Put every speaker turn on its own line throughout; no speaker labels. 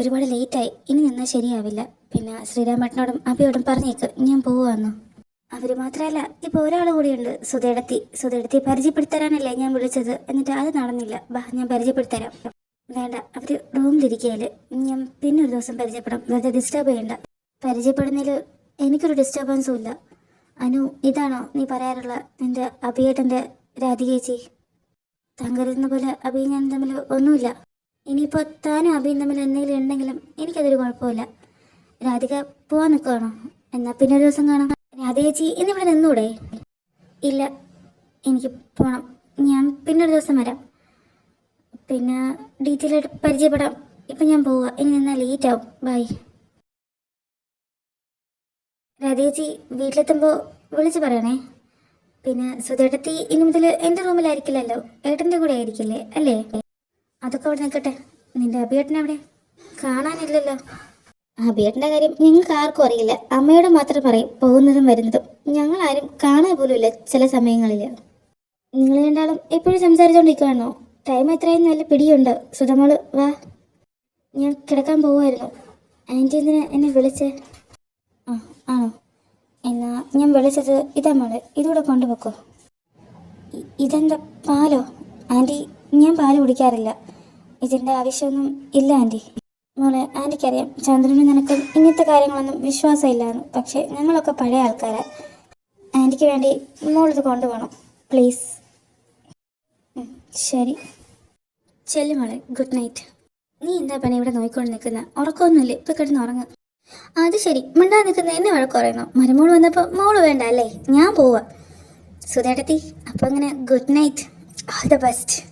ഒരുപാട് ലേറ്റായി ഇനി നിന്നാൽ ശരിയാവില്ല. പിന്നെ ശ്രീരാമേട്ടനോടും അബിയോടും പറഞ്ഞേക്ക്. ഞാൻ പോവാന്നു. അവർ മാത്രമല്ല ഇപ്പോൾ ഒരാൾ കൂടിയുണ്ട് സുധേടത്തി. സുധേടത്തി പരിചയപ്പെടുത്തരാനല്ലേ ഞാൻ വിളിച്ചത്. എന്നിട്ട് അത് നടന്നില്ല. ബാ ഞാൻ പരിചയപ്പെടുത്തരാം. വേണ്ട അവർ റൂമിലിരിക്കുകയല്ലേ ഞാൻ പിന്നെ ഒരു ദിവസം പരിചയപ്പെടാം. വെറുതെ ഡിസ്റ്റർബ് ചെയ്യണ്ട. പരിചയപ്പെടുന്നതിൽ എനിക്കൊരു ഡിസ്റ്റർബൻസും ഇല്ല. അനു ഇതാണോ നീ പറയാറുള്ള നിന്റെ അഭിയേട്ടന്റെ രാധികേച്ചി? താൻ പോലെ അഭിയും ഞാൻ തമ്മിൽ ഒന്നുമില്ല. ഇനിയിപ്പോൾ താനും അഭിയും തമ്മിൽ എന്തെങ്കിലും ഉണ്ടെങ്കിലും എനിക്കതൊരു കുഴപ്പമില്ല. രാധിക പോവാൻ നിൽക്കുകയാണോ എന്നാൽ പിന്നെ ഒരു ദിവസം കാണാം. രാധികേച്ചി ഇന്നിവിടെ നിന്നൂടെ? ഇല്ല എനിക്ക് പോകണം ഞാൻ പിന്നെ ഒരു ദിവസം വരാം. പിന്നെ ഡീറ്റെയിൽ പരിചയപ്പെടാം. ഇപ്പം ഞാൻ പോവുക. ഇനി നിന്നാൽ ലേറ്റ് ആവും. ബൈ രാധേച്ചി വീട്ടിലെത്തുമ്പോൾ വിളിച്ച് പറയണേ. പിന്നെ സുധേട്ടത്തി ഇനി മുതൽ എന്റെ റൂമിലായിരിക്കില്ലല്ലോ ഏട്ടന്റെ കൂടെ ആയിരിക്കില്ലേ? അല്ലേ? അതൊക്കെ അവിടെ നിൽക്കട്ടെ. നിന്റെ അഭിയേട്ടൻ എവിടെ കാണാനില്ലല്ലോ. അഭിയേട്ടന്റെ കാര്യം ഞങ്ങൾക്ക് ആർക്കും അറിയില്ല. അമ്മയോട് മാത്രം പറയും പോകുന്നതും വരുന്നതും. ഞങ്ങൾ ആരും കാണാൻ പോലുമില്ല ചില സമയങ്ങളിൽ. നിങ്ങൾ രണ്ടാളും എപ്പോഴും സംസാരിച്ചുകൊണ്ടിരിക്കുകയാണോ ടൈം എത്രയും നല്ല പിടിയുണ്ട്. സുധമോൾ വാ. ഞാൻ കിടക്കാൻ പോവായിരുന്നു ആന്റി എന്തിനാ എന്നെ വിളിച്ചേ? ആ ആണോ? എന്നാ ഞാൻ വിളിച്ചത് ഇതാ മോളെ. ഇതുകൂടെ കൊണ്ടുപോക്കോ. ഇതെന്താ പാലോ? ആന്റി ഞാൻ പാൽ കുടിക്കാറില്ല. ഇതിന്റെ ആവശ്യമൊന്നും ഇല്ല ആന്റി മോളെ ആന്റിക്കറിയാം ചന്ദ്രനും നിനക്കും ഇങ്ങനത്തെ കാര്യങ്ങളൊന്നും വിശ്വാസമില്ലാന്ന്. പക്ഷേ ഞങ്ങളൊക്കെ പഴയ ആൾക്കാരാ. ആന്റിക്ക് വേണ്ടി മോളിത് കൊണ്ടുപോകണം. പ്ലീസ്. ശരി. ചെല്ലു മോളെ. Good night. നീ എന്താ പണി ഇവിടെ നോക്കിക്കൊണ്ട് നിൽക്കുന്ന? ഉറക്കമൊന്നുമില്ലേ. ഇപ്പൊ കിടന്ന് ഉറങ്ങ. അത് ശരി. മിണ്ടാ നിൽക്കുന്ന എന്നെ വഴക്ക് പറയണോ? മരുമോൾ വന്നപ്പോൾ മോൾ വേണ്ട അല്ലേ? ഞാൻ പോവാ. സുധേട്ടത്തി അപ്പോൾ അങ്ങനെ good night. All the best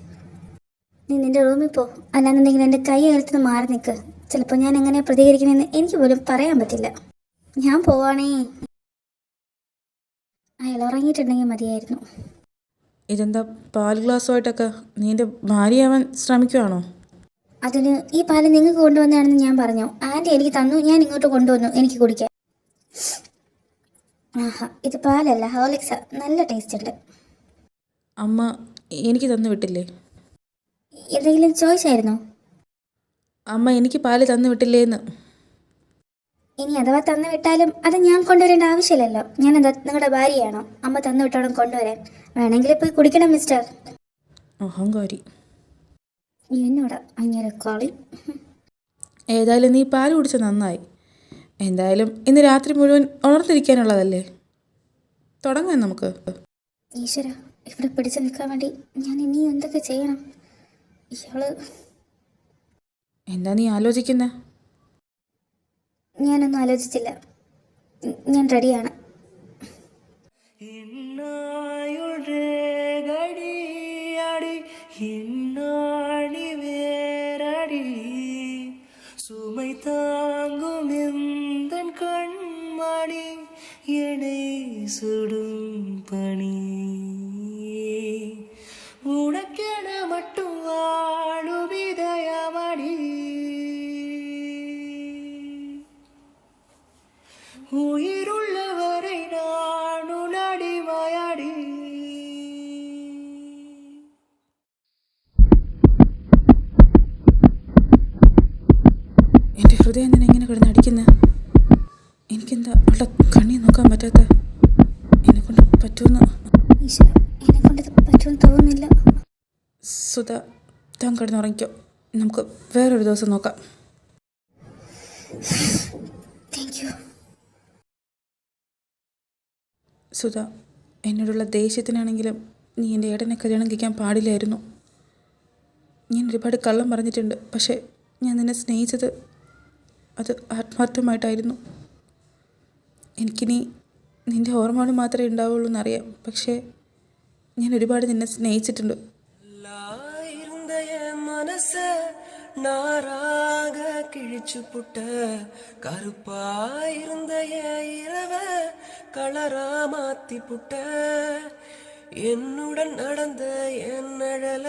നീ നിന്റെ റൂമിൽ പോ. അല്ലാന്നുണ്ടെങ്കിൽ എന്റെ കൈ എടുത്തുനിന്ന് മാറി നിൽക്ക് ചിലപ്പോൾ ഞാൻ എങ്ങനെ പ്രതികരിക്കണമെന്ന് എനിക്ക് പോലും പറയാൻ പറ്റില്ല. ഞാൻ പോവാണേ. അയാൾ ഉറങ്ങിയിട്ടുണ്ടെങ്കിൽ മതിയായിരുന്നു.
ഇതെന്താ പാൽ ഗ്ലാസ്സുമായിട്ടൊക്കെ നിന്റെ ഭാര്യയാവാൻ ശ്രമിക്കുവാണോ?
അതിന് ഈ പാൽ നിങ്ങൾക്ക് കൊണ്ടുവന്നതാണെന്ന് ഞാൻ പറഞ്ഞു. ആന്റി എനിക്ക് തന്നു ഞാൻ ഇങ്ങോട്ട് കൊണ്ടുവന്നു എനിക്ക് കുടിക്കാം ആഹാ ഇത് പാലല്ല ഹോർലിക്സ്. നല്ല ടേസ്റ്റ് ഉണ്ട്.
അമ്മ എനിക്ക് തന്നു വിട്ടില്ലേ?
എന്തെങ്കിലും ചോയ്സ് ആയിരുന്നോ?
അമ്മ എനിക്ക് പാൽ തന്നു വിട്ടില്ലേന്ന്
ഇനി അഥവാ തന്നു വിട്ടാലും അത് ഞാൻ കൊണ്ടുവരേണ്ട ആവശ്യമില്ലല്ലോ. ഞാൻ എന്താ നിങ്ങളുടെ ഭാര്യയാണോ? അമ്മ തന്നു വിട്ടോളം കൊണ്ടുവരാൻ. വേണമെങ്കിൽ പോയി കുടിക്കണം മിസ്റ്റർ.
അഹങ്കാരി.
എന്നോട് അങ്ങനെ കോളി?
ഏതായാലും നീ പാൽ കുടിച്ച നന്നായി. എന്തായാലും ഇന്ന് രാത്രി മുഴുവൻ ഉണർന്നിരിക്കാനുള്ളതല്ലേ? തുടങ്ങാം നമുക്ക്.
ഈശ്വര ഇവിടെ പിടിച്ചു നിൽക്കാൻ വേണ്ടി ഞാൻ ഇനി എന്തൊക്കെ ചെയ്യണം? ഇയാള്
എന്താ നീ ആലോചിക്കുന്നേ
ഞാനൊന്നും ആലോചിച്ചില്ല ഞാൻ റെഡിയാണ്
ഇന്നായുഴേകടിയടി ഇന്നാണി വേരടി சுமை தாங்கும் எந்த கண்மணி எடை சுடும்
പറ്റുമെന്ന്.
ഈശ്വര എന്നെ കൊണ്ട് പറ്റുമെന്ന് തോന്നുന്നില്ല.
സുധ താൻ കിടന്നുറങ്ങിക്കോ. നമുക്ക് വേറൊരു ദിവസം നോക്കാം.
താങ്ക് യു
സുധ എന്നോടുള്ള ദേഷ്യത്തിനാണെങ്കിലും നീ എന്റെ ഏടനെ കല്യാണം കഴിക്കാൻ പാടില്ലായിരുന്നു. ഞാൻ ഒരുപാട് കള്ളം പറഞ്ഞിട്ടുണ്ട് പക്ഷേ ഞാൻ നിന്നെ സ്നേഹിച്ചത് അത് ആത്മാർത്ഥമായിട്ടായിരുന്നു. എനിക്കിനി നിൻ്റെ ഓർമ്മകൾ മാത്രമേ ഉണ്ടാവുള്ളൂ എന്നറിയാം പക്ഷേ ഞാൻ ഒരുപാട് നിന്നെ സ്നേഹിച്ചിട്ടുണ്ട്
இருந்த என் மனச நாராக கிழிச்சு புட்ட கருப்பா இருந்த என் இரவ கலரா மாத்தி புட்ட என்னுடன் நடந்த என் நிழல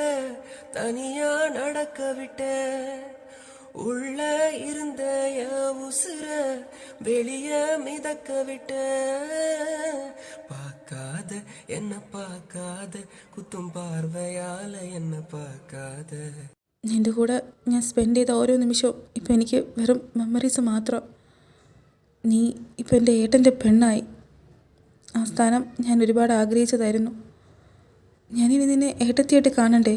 தனியா நடக்க விட்ட உள்ள இருந்த என் உசுர வெளிய மிதக்க விட்ட பார்க்காத என்ன பார்க்காத குத்தும் பார்வையால என்ன பார்க்காத
നിൻ്റെ കൂടെ ഞാൻ സ്പെൻഡ് ചെയ്ത ഓരോ നിമിഷവും ഇപ്പം എനിക്ക് വെറും മെമ്മറീസ് മാത്രം നീ ഇപ്പം എൻ്റെ ഏട്ടൻ്റെ പെണ്ണായി ആ സ്ഥാനം ഞാൻ ഒരുപാട് ആഗ്രഹിച്ചതായിരുന്നു ഞാനിനി നിന്നെ ഏട്ടത്തിയായിട്ട് കാണണ്ടേ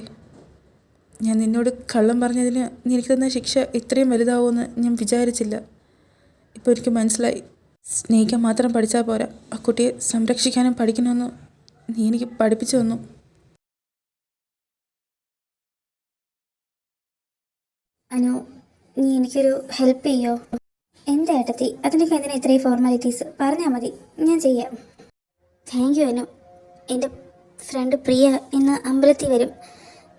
ഞാൻ നിന്നോട് കള്ളം പറഞ്ഞതിന് നിനക്ക് തന്ന ശിക്ഷ ഇത്രയും വലുതാവുമെന്ന് ഞാൻ വിചാരിച്ചില്ല. ഇപ്പോൾ എനിക്ക് മനസ്സിലായി. സ്നേഹിക്കാൻ മാത്രം പഠിച്ചാൽ പോരാ. ആ കുട്ടിയെ സംരക്ഷിക്കാനും പഠിക്കണമെന്ന് നീ എനിക്ക് പഠിപ്പിച്ചു തന്നു.
അനു നീ എനിക്കൊരു ഹെൽപ്പ് ചെയ്യോ? എന്താ ഏട്ടത്തി? അതിനൊക്കെ എന്തിനാ ഇത്രയും ഫോർമാലിറ്റീസ് പറഞ്ഞാൽ മതി. ഞാൻ ചെയ്യാം. Thank you Anu. എന്റെ ഫ്രണ്ട് പ്രിയ ഇന്ന് അമ്പലത്തിൽ വരും.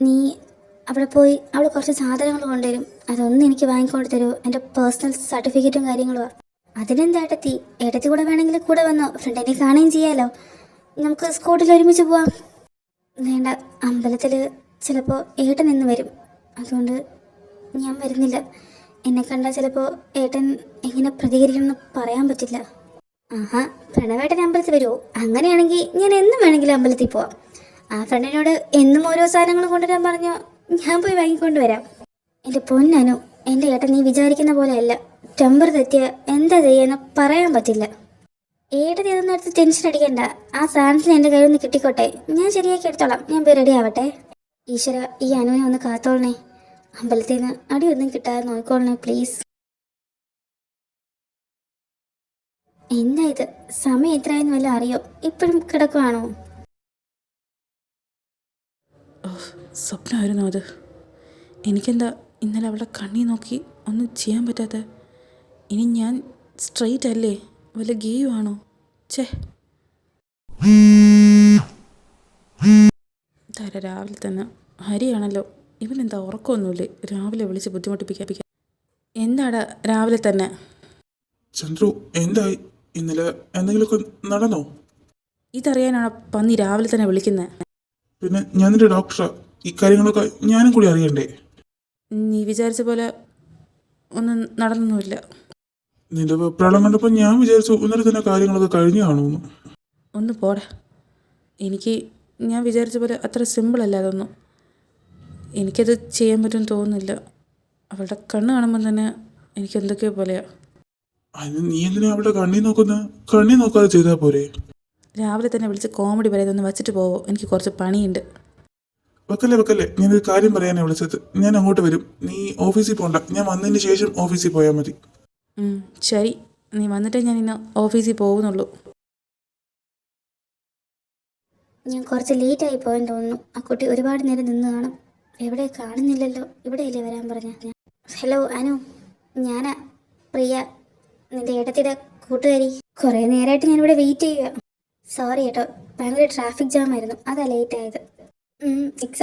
നീ അവിടെ പോയി അവൾ കുറച്ച് സാധനങ്ങൾ കൊണ്ടുവരും. അതൊന്നും എനിക്ക് വാങ്ങിക്കൊണ്ട് തരുമോ എന്റെ പേഴ്സണൽ സർട്ടിഫിക്കറ്റും കാര്യങ്ങളും അതിനെന്താ ഏട്ടത്തി? ഏട്ടത്തി കൂടെ വേണമെങ്കിൽ കൂടെ വന്നോ. ഫ്രണ്ടിനെ കാണുകയും ചെയ്യാലോ. നമുക്ക് സ്കൂട്ടിൽ ഒരുമിച്ച് പോവാം. വേണ്ട അമ്പലത്തിൽ ചിലപ്പോൾ ഏട്ടൻ ഇന്ന് വരും. അതുകൊണ്ട് ഞാൻ വരുന്നില്ല. എന്നെ കണ്ടാൽ ചിലപ്പോൾ ഏട്ടൻ എങ്ങനെ പ്രതികരിക്കുമെന്ന് പറയാൻ പറ്റില്ല. ആഹാ പ്രണവേട്ടൻ അമ്പലത്തിൽ വരുമോ അങ്ങനെയാണെങ്കിൽ ഞാൻ എന്നും വേണമെങ്കിലും അമ്പലത്തിൽ പോവാം. ആ ഫ്രണ്ടിനോട് എന്നും ഓരോ സാധനങ്ങൾ കൊണ്ടുവരാൻ പറഞ്ഞോ? ഞാൻ പോയി വാങ്ങിക്കൊണ്ട് വരാം. എന്റെ പൊന്നനു എന്റെ ഏട്ടൻ നീ വിചാരിക്കുന്ന പോലെയല്ല. ടെമ്പർ തെറ്റിയ എന്താ ചെയ്യാന്ന് പറയാൻ പറ്റില്ല. ഏട്ടൻ ഏതൊന്നും എടുത്ത് ടെൻഷൻ അടിക്കണ്ട. ആ സാധനത്തിന് എന്റെ കയ്യിൽ നിന്ന് കിട്ടിക്കോട്ടെ. ഞാൻ ശരിയാക്കി എടുത്തോളാം. ഞാൻ പോയി റെഡി ആവട്ടെ. ഈശ്വര ഈ അനുവിനെ ഒന്ന് കാത്തോളണേ. അമ്പലത്തിൽ നിന്ന് ഒന്നും കിട്ടാതെ നോക്കിക്കോളണേ പ്ലീസ് എന്താ ഇത്? സമയം എത്രയെന്ന് വല്ല അറിയോ? ഇപ്പോഴും കിടക്കുവാണോ?
സ്വപ്നമായിരുന്നു അത്. എനിക്കെന്താ ഇന്നലെ അവളെ കണ്ണി നോക്കി ഒന്നും ചെയ്യാൻ പറ്റാത്ത? ഇനി ഞാൻ സ്ട്രെയിറ്റ് അല്ലേ? വല്ല ഗെയും ആണോ? ചേ തര രാവിലെ തന്നെ? ഹരിയാണല്ലോ. ഇവനെന്താ ഉറക്കമൊന്നുമില്ലേ? രാവിലെ വിളിച്ച് ബുദ്ധിമുട്ടിപ്പിക്കാൻ എന്താടാ രാവിലെ തന്നെ?
ചന്ദ്രു എന്തായി? ഇന്നലെ എന്തെങ്കിലുമൊക്കെ നടന്നോ?
ഇതറിയാനാണ് പന്നി രാവിലെ തന്നെ വിളിക്കുന്നത്
പിന്നെ ഞാനൊരു ഡോക്ടറാ ഈ കാര്യങ്ങളൊക്കെ ഞാനും കൂടി അറിയണ്ടേ?
നീ വിചാരിച്ച പോലെ ഒന്നും നടന്നൊന്നുമില്ല.
നിന്റെ വെപ്രാളം കണ്ടപ്പോൾ ഞാൻ വിചാരിച്ചു ഇന്നലെ തന്നെ കാര്യങ്ങളൊക്കെ കഴിഞ്ഞു കാണുമെന്ന്.
ഒന്ന് പോടാ. എനിക്ക് ഞാൻ വിചാരിച്ച പോലെ അത്ര സിമ്പിൾ അല്ല അതൊന്നും. എനിക്കത് ചെയ്യാൻ പറ്റുമെന്ന് തോന്നുന്നില്ല. അവളുടെ കണ്ണ് കാണുമ്പോൾ തന്നെ എനിക്ക് എന്തൊക്കെയോ പോലെയാ.
നീ എന്തിനാ അവളുടെ കണ്ണി നോക്കുന്ന? കണ്ണി നോക്കാതെ ചെയ്താൽ പോരെ.
രാവിലെ തന്നെ വിളിച്ച് കോമഡി പറയുന്നൊന്ന് വെച്ചിട്ട് പോവോ? എനിക്ക് കുറച്ച് പണിയുണ്ട്.
വെക്കല്ലേ വെക്കല്ലേ? ഞാനൊരു കാര്യം പറയാനാ വിളിച്ചത്. ഞാൻ അങ്ങോട്ട് വരും. നീ ഓഫീസിൽ പോണ്ട. ഞാൻ വന്നതിന് ശേഷം ഓഫീസിൽ പോയാൽ മതി.
ശരി. നീ വന്നിട്ടേ ഞാൻ ഇന്ന് ഓഫീസിൽ പോകുന്നുള്ളൂ.
ഞാൻ കുറച്ച് ലേറ്റ് ആയി പോയെന്ന് തോന്നുന്നു. ആ കുട്ടി ഒരുപാട് നേരം നിന്ന് കാണും. എവിടെ കാണുന്നില്ലല്ലോ. ഇവിടെയല്ലേ വരാൻ പറഞ്ഞ ഹലോ അനു. ഞാനാ പ്രിയ. നിന്റെ ഏട്ടത്തിയുടെ കൂട്ടുകാരി. കുറേ നേരമായിട്ട് ഇവിടെ വെയിറ്റ് ചെയ്യുക സോറി കേട്ടോ. ഭയങ്കര ട്രാഫിക് ജാം ആയിരുന്നു. അതാ ലേറ്റ് ആയത്.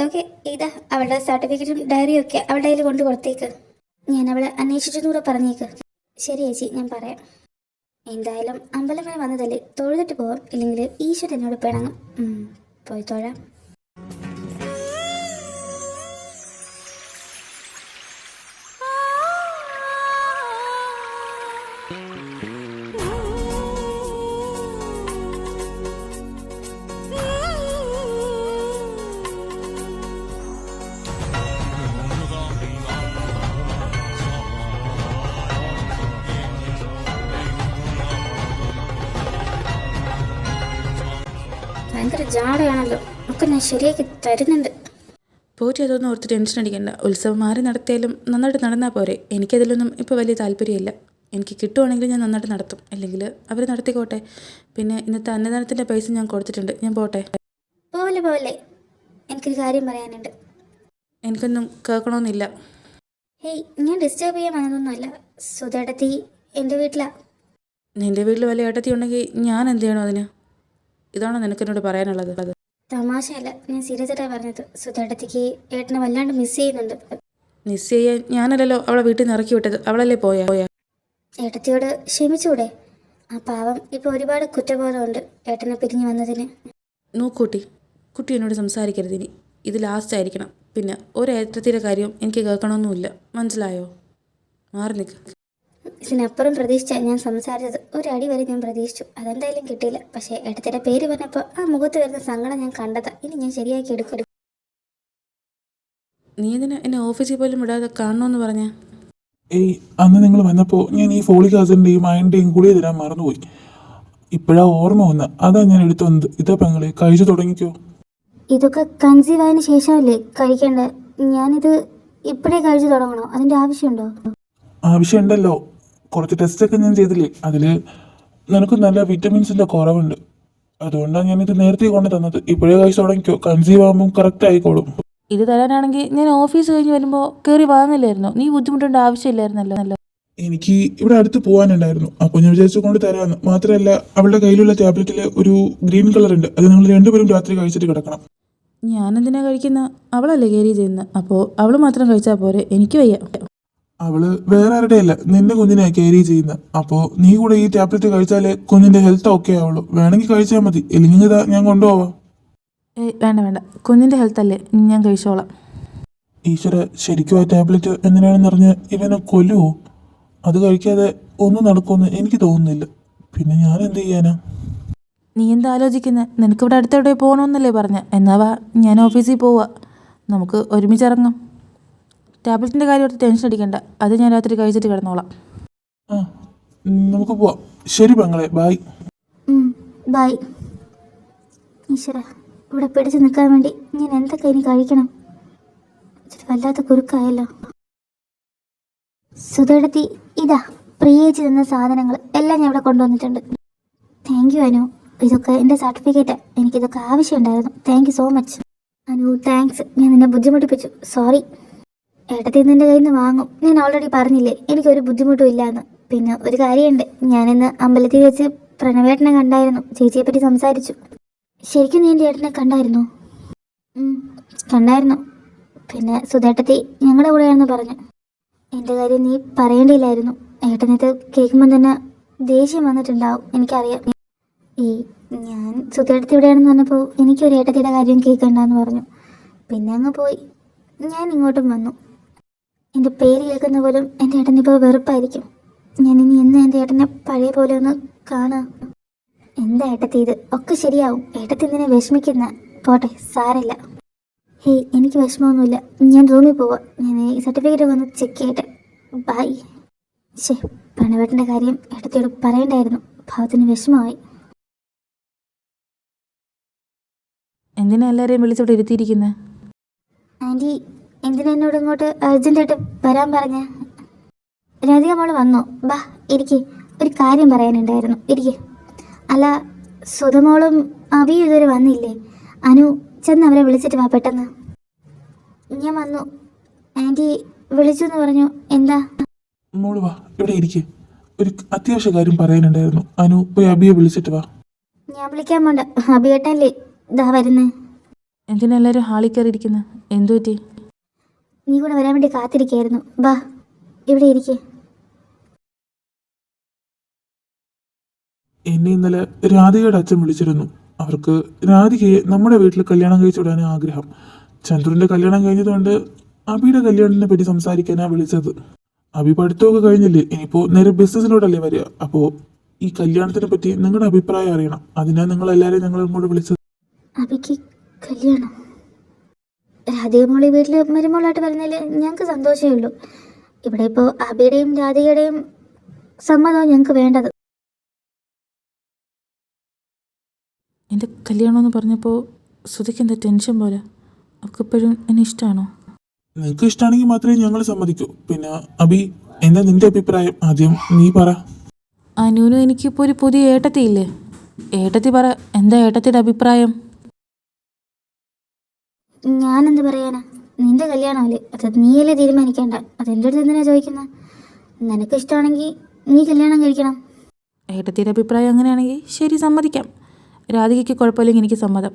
ഓക്കെ ഇതാ അവളുടെ സർട്ടിഫിക്കറ്റും ഡയറിയും ഒക്കെ അവളുടെ കയ്യിൽ കൊണ്ട് കൊടുത്തേക്ക്. ഞാൻ അവളെ അന്വേഷിച്ചെന്ന് കൂടെ പറഞ്ഞേക്ക്. ശരി ചേച്ചി ഞാൻ പറയാം. എന്തായാലും അമ്പലം വന്നതല്ലേ? തൊഴുതിട്ട് പോവാം. ഇല്ലെങ്കിൽ ഈശ്വരൻ എന്നോട് പിണങ്ങും. പോയി തൊഴാം. ശരിയാക്കി തരുന്നുണ്ട്.
പോറ്റി അതൊന്നും ഓർത്ത് ടെൻഷൻ അടിക്കണ്ട. ഉത്സവം മാറി നടത്തിയാലും നന്നായിട്ട് നടന്നാൽ പോരെ. എനിക്കതിലൊന്നും ഇപ്പോൾ വലിയ താല്പര്യമില്ല. എനിക്ക് കിട്ടുവാണെങ്കിൽ ഞാൻ നന്നായിട്ട് നടത്തും. അല്ലെങ്കിൽ അവർ നടത്തിക്കോട്ടെ. പിന്നെ ഇന്നത്തെ അന്നദാനത്തിന്റെ പൈസ ഞാൻ കൊടുത്തിട്ടുണ്ട്. ഞാൻ പോട്ടെ.
പോലെ പോലെ. എനിക്കൊരു കാര്യം പറയാനുണ്ട്.
എനിക്കൊന്നും കേൾക്കണമെന്നില്ല
ഹേയ് ഞാൻ ഡിസ്റ്റർബ് ചെയ്യാൻ വന്നതൊന്നുമല്ല. സുധേടത്തി എന്റെ വീട്ടിലാണ്
നിന്റെ വീട്ടിൽ വല്ല ഏട്ടത്തി ഉണ്ടെങ്കിൽ ഞാൻ എന്ത് ചെയ്യണോ അതിന്? ഇതാണോ നിനക്കെന്നോട് പറയാനുള്ളത്? അത്
തമാശയല്ല ഞാൻ സീരിയസ് പറഞ്ഞത്. സുധേടത്തിക്ക് ഏട്ടനെ വല്ലാണ്ട് മിസ് ചെയ്യുന്നുണ്ട്.
മിസ് ചെയ്യാൻ ഞാനല്ലല്ലോ അവളെ വീട്ടിൽ നിന്ന് ഇറക്കി വിട്ടത്. അവളല്ലേ പോയാ? പോയാ.
ഏട്ടത്തിയോട് ക്ഷമിച്ചൂടെ? ആ പാവം ഇപ്പോൾ ഒരുപാട് കുറ്റബോധമുണ്ട് ഏട്ടനെ പിരിഞ്ഞു വന്നതിന്.
നോക്കൂട്ടി കുട്ടി എന്നോട് സംസാരിക്കരുത് ഇനി. ഇത് ലാസ്റ്റ് ആയിരിക്കണം. പിന്നെ ഒരേറ്റത്തിന്റെ കാര്യം എനിക്ക് കേൾക്കണമെന്നുമില്ല. മനസ്സിലായോ? മാറി നിൽക്ക്
ഇതിനപ്പുറം പ്രതീക്ഷിച്ച ഞാൻ സംസാരിച്ചത്. ഒരടി വരെ ഞാൻ പ്രതീക്ഷിച്ചു. അതെന്തായാലും കിട്ടിയില്ല. പക്ഷേ ഏട്ടത്തിയുടെ പേര് പറഞ്ഞപ്പോൾ ആ മുഖത്ത് വരുന്ന സങ്കടം ഞാൻ കണ്ടതാ. ഇനി ഞാൻ ശരിയാക്കി എടുക്കും.
നീ എന്തിനാ എന്നെ ഓഫീസിൽ പോലും വിടാതെ കാണണമെന്ന് പറഞ്ഞ?
ഏയ് അന്ന് നിങ്ങൾ വന്നപ്പോൾ ഞാൻ ഈ ഫോളിക് ആസിഡിന്റെയും അയന്റെയും ഗുളിക തരാൻ മറന്നുപോയി. ഇപ്പോഴാ ഓർമ്മ വന്ന്. അതാ ഞാൻ എടുത്തു വന്നത്. ഇതാ പെങ്ങളെ കഴിച്ചു തുടങ്ങിക്കോ.
ഇതൊക്കെ കൺസീവ് ആയതിനു ശേഷമല്ലേ കഴിക്കേണ്ടത്? ഞാനിത് ഇപ്പോഴേ കഴിച്ചു തുടങ്ങണോ? അതിന്റെ ആവശ്യമുണ്ടോ?
ആവശ്യമുണ്ടല്ലോ. കുറച്ച് ടെസ്റ്റൊക്കെ ഞാൻ ചെയ്തില്ലേ? അതിൽ നിനക്ക് നല്ല വിറ്റമിൻസിന്റെ കുറവുണ്ട്. അതുകൊണ്ടാണ് ഞാൻ ഇത് നേരത്തെ കൊണ്ടു തന്നത്. ഇപ്പോഴേ കഴിച്ചു തുടങ്ങിക്കോ. കൺസീവ് ആകുമ്പോൾ കറക്റ്റ് ആയിക്കോളും.
ഇത് തരാനാണെങ്കിൽ ഞാൻ ഓഫീസ് കഴിഞ്ഞ് വരുമ്പോൾ കയറി വാങ്ങുന്നില്ലായിരുന്നു നീ ബുദ്ധിമുട്ടേണ്ട ആവശ്യമില്ലായിരുന്നല്ലോ.
എനിക്ക് ഇവിടെ അടുത്ത് പോകാനുണ്ടായിരുന്നു അപ്പോൾ ഞാൻ വിചാരിച്ചു കൊണ്ട് തരാമെന്ന് മാത്രമല്ല അവളുടെ കയ്യിലുള്ള ടാബ്ലറ്റിൽ ഒരു ഗ്രീൻ കളർ ഉണ്ട്. അത് നിങ്ങൾ രണ്ടുപേരും രാത്രി കഴിച്ചിട്ട് കിടക്കണം.
ഞാൻ ഞാനെന്തിനാ കഴിക്കുന്ന? അവളല്ലേ കയറി ചെയ്യുന്നത് അപ്പോൾ അവൾ മാത്രം കഴിച്ചാൽ പോരെ? എനിക്ക് വയ്യ.
അവൾ വേറെ ആരുടെയല്ല നിന്റെ കുഞ്ഞിനെ കെയറി ചെയ്യുന്ന. അപ്പോ നീ കൂടെ ഈ ടാബ്ലറ്റ് കഴിച്ചാലേ കുഞ്ഞിന്റെ ഹെൽത്ത് ഓക്കെ ആവുള്ളൂ. വേണമെങ്കിൽ കഴിച്ചാൽ മതി. ഇല്ലെങ്കിൽ ഇതാ ഞാൻ കൊണ്ടുപോവാം.
ഏയ് വേണ്ട വേണ്ട. കുഞ്ഞിന്റെ ഹെൽത്ത് അല്ലേ? ഞാൻ കഴിച്ചോളാം.
ഈശ്വര ശരിക്കും ആ ടാബ്ലറ്റ് എന്തിനാണെന്ന് അറിഞ്ഞ് ഇവനെ കൊല്ലുവോ? അത് കഴിക്കാതെ ഒന്നും നടക്കുമെന്ന് എനിക്ക് തോന്നുന്നില്ല. പിന്നെ ഞാൻ എന്ത് ചെയ്യാനാ?
നീ എന്താ ആലോചിക്കുന്നത് നിനക്കിവിടെ അടുത്തെവിടെ പോകണമെന്നല്ലേ പറഞ്ഞ. എന്നാവാ ഞാൻ ഓഫീസിൽ പോവാ. നമുക്ക് ഒരുമിച്ച് ഇറങ്ങാം. ടാബ്ലറ്റിന്റെ കാര്യം ഓർത്ത് ടെൻഷൻ അടിക്കണ്ട. അത് ഞാൻ രാത്രി കഴിച്ചിട്ട് കിടന്നോളാം.
ആ നമുക്ക് പോവാം. ശരി പെങ്ങളെ ബായ്
ബൈ ഈശ്വര ഇവിടെ പിടിച്ചു നിൽക്കാൻ വേണ്ടി ഞാൻ എന്തൊക്കെ ഇനി കഴിക്കണം? ഇച്ചിരി വല്ലാത്ത കുരുക്കായല്ലോ. സുധയെടുത്തി ഇതാ പ്രിയേച്ചി തന്ന സാധനങ്ങൾ എല്ലാം ഞാൻ ഇവിടെ കൊണ്ടുവന്നിട്ടുണ്ട്. Thank you Anu. ഇതൊക്കെ എന്റെ സർട്ടിഫിക്കറ്റ് എനിക്കിതൊക്കെ ആവശ്യമുണ്ടായിരുന്നു. Thank you so much Anu thanks ഞാൻ നിന്നെ ബുദ്ധിമുട്ടിപ്പിച്ചു. സോറി ഏട്ടത്തിൽ നിന്റെ കയ്യിൽ നിന്ന് വാങ്ങും. ഞാൻ ഓൾറെഡി പറഞ്ഞില്ലേ എനിക്കൊരു ബുദ്ധിമുട്ടും ഇല്ലാന്ന് പിന്നെ ഒരു കാര്യമുണ്ട്. ഞാനിന്ന് അമ്പലത്തിൽ വെച്ച് പ്രണവേട്ടനെ കണ്ടായിരുന്നു. ചേച്ചിയെ പറ്റി സംസാരിച്ചു. ശരിക്കും നീ എന്റെ ഏട്ടനെ കണ്ടായിരുന്നു? കണ്ടായിരുന്നു. പിന്നെ സുധേട്ടത്തി ഞങ്ങളുടെ കൂടെയാണെന്ന് പറഞ്ഞു. എന്റെ കാര്യം നീ പറയേണ്ടിയില്ലായിരുന്നു. ഏട്ടനത് കേൾക്കുമ്പോൾ തന്നെ ദേഷ്യം വന്നിട്ടുണ്ടാവും. എനിക്കറിയാം. ഈ ഞാൻ സുധേട്ടത്തി ഇവിടെയാണെന്ന് പറഞ്ഞപ്പോൾ എനിക്കൊരു ഏട്ടത്തിയുടെ കാര്യം കേൾക്കണ്ടെന്ന് പറഞ്ഞു. പിന്നെ അങ്ങ് പോയി. ഞാൻ ഇങ്ങോട്ടും വന്നു. എന്റെ പേര് കേൾക്കുന്ന പോലും എന്റെ ഏട്ടനിപ്പോൾ വെറുപ്പായിരിക്കും. ഞാൻ ഇനി എന്ന് എന്റെ ഏട്ടനെ പഴയ പോലെ ഒന്ന് കാണാം. എന്താ ഏട്ടത്തി ഇത്? ഒക്കെ ശരിയാവും. ഏട്ടത്തി ഇതിനെ വിഷമിക്കുന്ന. പോട്ടെ സാരമില്ല. ഹേയ് എനിക്ക് വിഷമമൊന്നുമില്ല. ഞാൻ റൂമിൽ പോവാം. ഞാൻ ഈ സർട്ടിഫിക്കറ്റ് വന്ന് ചെക്ക് ചെയ്യട്ടെ. ബൈ ശേ പണവേട്ടന്റെ കാര്യം ഏട്ടത്തിയോട് പറയണ്ടായിരുന്നു. ഭാവത്തിന് വിഷമമായി.
എന്തിനാ എല്ലാവരെയും വിളിച്ചോട്ട് ഇരുത്തിയിരിക്കുന്നത്
ആന്റി എന്തിനാ എന്നോട് ഇങ്ങോട്ട് അർജന്റായിട്ട് വരാൻ പറഞ്ഞ? രാധിക മോൾ വന്നോ. ബാ ഇരിക്കെ. ഒരു കാര്യം പറയാനുണ്ടായിരുന്നു. ഇരിക്കെ. അല്ല സുധമോളും അവിയും ഇതുവരെ വന്നില്ലേ? അനു ചെന്ന് അവരെ വിളിച്ചിട്ട് വാ പെട്ടെന്ന്. ഞാൻ വന്നു. ആന്റി വിളിച്ചു എന്ന് പറഞ്ഞു. എന്താ?
മോൾ വാ ഇവിടെ ഇരിക്കെ. ഒരു അത്യാവശ്യ കാര്യം പറയാനുണ്ടായിരുന്നു. അനു പോയി അബിയെ വിളിച്ചിട്ട് വാ.
ഞാൻ വിളിക്കാൻ പോണ്ട. അബിയേട്ടല്ലേ ഇതാ വരുന്നേ.
എന്തിനാ എല്ലാവരും ഹാളിൽ കയറി ഇരിക്കുന്നത് എന്തു പറ്റി?
നീ കൂടെ വരാൻ വേണ്ടി കാത്തിരിക്കായിരുന്നു. ബാ ഇവിടെ ഇരിക്കേ.
എന്നെ ഇന്നലെ രാധികയുടെ അച്ഛൻ വിളിച്ചിരുന്നു. അവർക്ക് രാധികയെ നമ്മുടെ വീട്ടിൽ കല്യാണം കഴിച്ചു വിടാൻ ആഗ്രഹം. ചന്ദ്രന്റെ കല്യാണം കഴിഞ്ഞതുകൊണ്ട് അബിയുടെ കല്യാണത്തിനെ പറ്റി സംസാരിക്കാനാണ് വിളിച്ചത്. അബി പഠിത്തമൊക്കെ കഴിഞ്ഞില്ലേ? ഇനിയിപ്പോൾ നേരെ ബിസിനസ്സിലോട്ടല്ലേ വരിക? അപ്പോ ഈ കല്യാണത്തിനെ പറ്റി നിങ്ങളുടെ അഭിപ്രായം അറിയണം. അതിനാ നിങ്ങൾ എല്ലാവരെയും ഞങ്ങൾ ഇങ്ങോട്ട് വിളിച്ചത്.
അബിക്ക് കല്യാണം. രാധികമോളി വീട്ടിൽ മരുമോളായിട്ട് വരുന്നതിൽ ഞങ്ങൾക്ക് സന്തോഷമേ ഉള്ളൂ. ഇവിടെ ഇപ്പോൾ അബിയുടെയും രാധികയുടെയും സമ്മതമാണ് ഞങ്ങൾക്ക് വേണ്ടത്.
എന്റെ കല്യാണം എന്ന് പറഞ്ഞപ്പോൾ ശ്രുതിക്ക് എന്താ ടെൻഷൻ പോലെ? അവൾക്കിപ്പോഴും എന്നെ ഇഷ്ടമാണോ
നിങ്ങൾക്ക് ഇഷ്ടമാണെങ്കിൽ മാത്രമേ ഞങ്ങൾ സമ്മതിക്കൂ. പിന്നെ അബി എന്താ നിന്റെ അഭിപ്രായം? ആദ്യം നീ പറ.
അനുവിനും എനിക്കിപ്പോൾ ഒരു പുതിയ ഏട്ടത്തി ഇല്ലേ ഏട്ടത്തി പറ എന്താ ഏട്ടത്തിയുടെ അഭിപ്രായം?
ഞാനെന്ത് പറയാനാ? നിന്റെ കല്യാണമല്ലേ? അത് നീയല്ലേ തീരുമാനിക്കേണ്ട? അതെന്റെ അടുത്ത് എന്തിനാ ചോദിക്കുന്നത് നിനക്ക് ഇഷ്ടമാണെങ്കിൽ നീ കല്യാണം കഴിക്കണം.
ഏട്ടത്തിയുടെ അഭിപ്രായം അങ്ങനെയാണെങ്കിൽ ശരി സമ്മതിക്കാം. രാധികയ്ക്ക് കുഴപ്പമില്ലെങ്കിൽ എനിക്ക് സമ്മതം.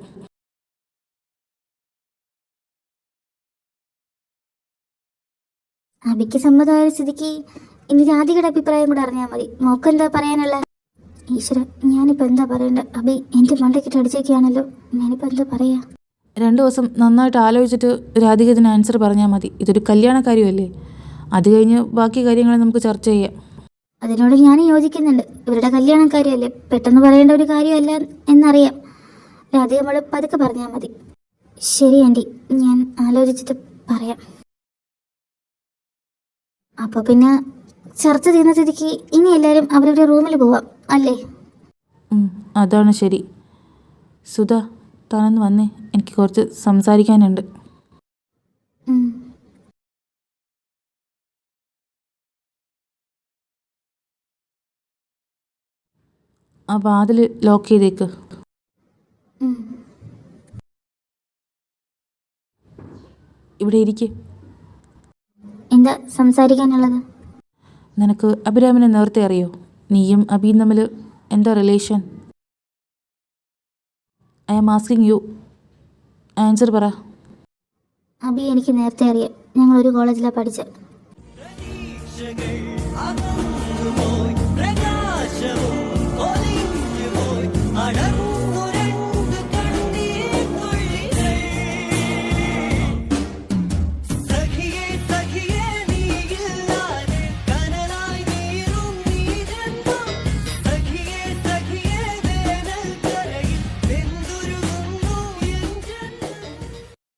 അബിക്ക് സമ്മതമായ സ്ഥിതിക്ക് ഇനി രാധികയുടെ അഭിപ്രായം കൂടെ അറിഞ്ഞാൽ മതി. മോക്കെന്താ പറയാനുള്ള? ഈശ്വര ഞാനിപ്പോൾ എന്താ പറയണ്ട? അബി എന്റെ മണ്ടക്കിട്ട് അടിച്ചേക്കാണല്ലോ. ഞാനിപ്പോൾ എന്താ പറയാ?
രണ്ട് ദിവസം നന്നായിട്ട് ആലോചിച്ചിട്ട് രാധിക ഇതിന് ആൻസർ പറഞ്ഞാൽ മതി. ഇതൊരു കല്യാണ കാര്യമല്ലേ? അത് കഴിഞ്ഞ് ബാക്കി കാര്യങ്ങൾ നമുക്ക് ചർച്ച ചെയ്യാം.
അതിനോട് ഞാൻ യോജിക്കുന്നുണ്ട്. ഇവരുടെ കല്യാണം കാര്യമല്ലേ? പെട്ടെന്ന് പറയേണ്ട ഒരു കാര്യമല്ല എന്നറിയാം. രാധിക നമ്മൾ പതുക്കെ പറഞ്ഞാൽ മതി. ശരി ആന്റി ഞാൻ ആലോചിച്ചിട്ട് പറയാം. അപ്പോൾ പിന്നെ ചർച്ച ചെയ്യുന്ന സ്ഥിതിക്ക് ഇനി എല്ലാവരും അവരവരുടെ റൂമിൽ പോവാം അല്ലേ?
അതാണ് ശരി. സുധ താനൊന്ന് വന്നേ. എനിക്ക് കുറച്ച് സംസാരിക്കാനുണ്ട്. ആ വാതിൽ ലോക്ക് ചെയ്തേക്ക്. ഇവിടെ ഇരിക്ക്.
എന്താ സംസാരിക്കാനുള്ളത്?
നിനക്ക് അഭിരാമിനെ നേരത്തെ അറിയോ? നീയും അബിയും തമ്മിൽ എന്താ relation I am asking you answer പറ.
അബി എനിക്ക് നേരത്തെ അറിയാം. ഞങ്ങൾ ഒരു കോളേജിലാണ് പഠിച്ചത്